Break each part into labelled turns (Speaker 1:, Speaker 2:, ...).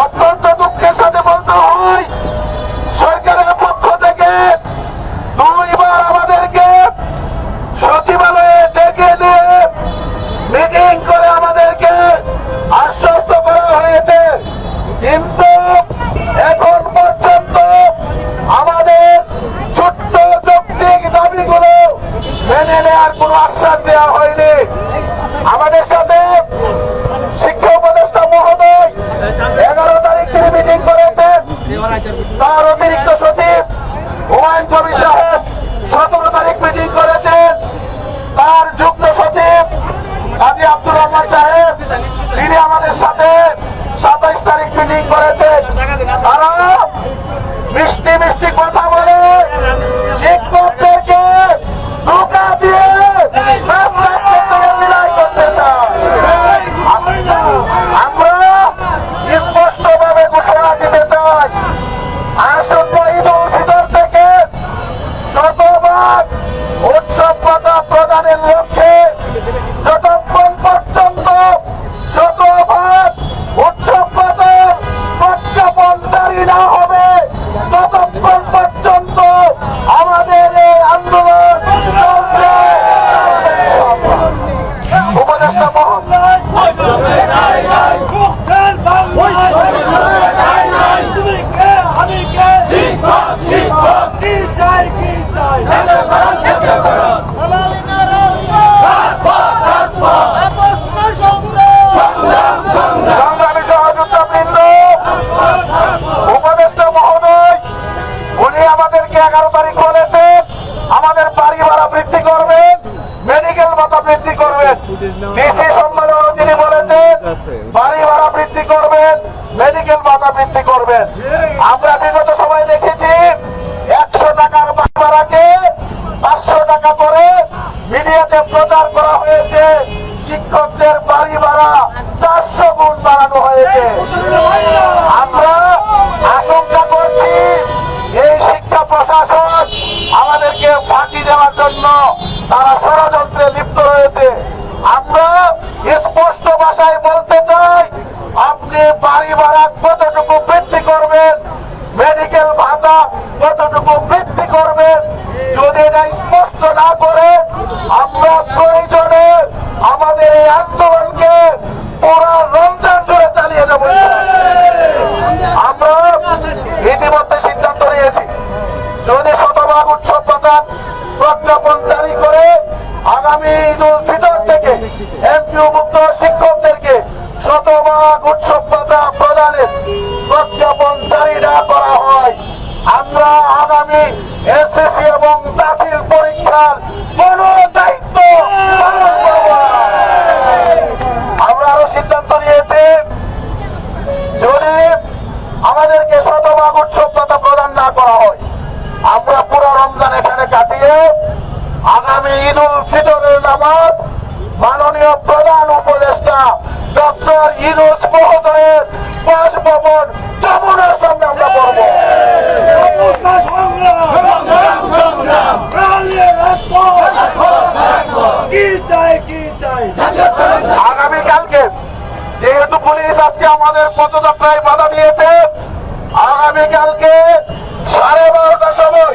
Speaker 1: অত্যন্ত দুঃখের সাথে বলতে হয়, সরকারের পক্ষ থেকে দুইবার আমাদেরকে সচিবালয়ে ডেকে নিয়ে মিটিং করে আমাদেরকে আশ্বস্ত করা হয়েছে। কিন্তু এখন পর্যন্ত আমাদের ছোট্ট যৌক্তিক দাবিগুলো মেনে নেওয়ার কোনো আশ্বাস দেওয়া হয়নি। রহমান সাহেব তিনি আমাদের সাথে সাতাইশ তারিখ মিটিং করেছেন। তারা মিষ্টি ভাতা বৃদ্ধি করবেন। ডিসি সম্মেলনে তিনি বলেছেন বাড়ি ভাড়া বৃদ্ধি করবেন মেডিকেল ভাতা বৃদ্ধি করবেন। আমরা বিগত স্পষ্ট ভাষায় বলতে চাই, আপনি বাড়ি ভাড়া কতটুকু বৃদ্ধি করবেন? মেডিকেল ভাতা কতটুকু বৃদ্ধি করবেন? যদি এটা স্পষ্ট না করে আমরা প্রয়োজনে আমাদের এই আন্দোলনকে পুরো রমজান জুড়ে চালিয়ে যাব। আমরা ইতিমধ্যে সিদ্ধান্ত নিয়েছি, যদি শতভাগ উৎসব প্রজ্ঞাপন জারি করে, আগামী ঈদ উল শিক্ষকদেরকে শতভাগ উৎসব প্রদানের প্রজ্ঞাপন জারি না করা হয়। আমরা আগামী এসএসসি এবং দাখিল পরীক্ষার কোন দায়িত্ব আমরা পুরো রমজান এখানে কাটিয়ে আগামী ঈদ উল ফিতরের নামাজ মাননীয় প্রধান উপদেষ্টা ডক্টর ইনুস মহোদয়ের বাসভবন যমুনার সামনে আমরা করব আগামীকালকে যেহেতু পুলিশ আজকে আমাদের দিয়েছে, আগামীকালকে সাড়ে বারোটার সময়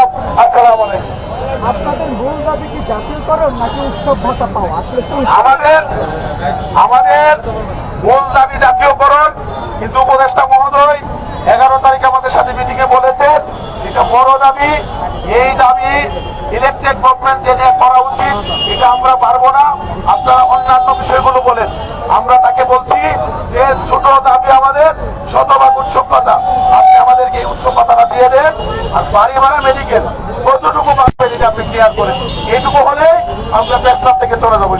Speaker 2: আপনাদের মূল দাবি কি জাতীয়করণ নাকি উৎসব ভাতা পাওয়া? আসলে
Speaker 1: আমাদের আমাদের মূল দাবি জাতীয়করণ, কিন্তু উপদেষ্টা মহোদয় এগারো তারিখ আমাদের সাথে মিটিং বলেছেন, এটা বড় দাবি, এই দাবি ইলেকটেড গভর্নমেন্ট যেটা করা উচিত, এটা আমরা পারব না। আপনারা অন্যান্য বিষয়গুলো বলেন। আমরা তাকে বলছি যে, ছোট দাবি আমাদের, শতভাগ উৎসব পাতা আপনি আমাদেরকে এই উৎসব পাতাটা দিয়ে দেন, আর বাড়ি মেডিকেল কতটুকু পাবেন এটা আপনি ক্লিয়ার করে। এইটুকু হলে আমরা প্রস্তাব থেকে চলে যাব।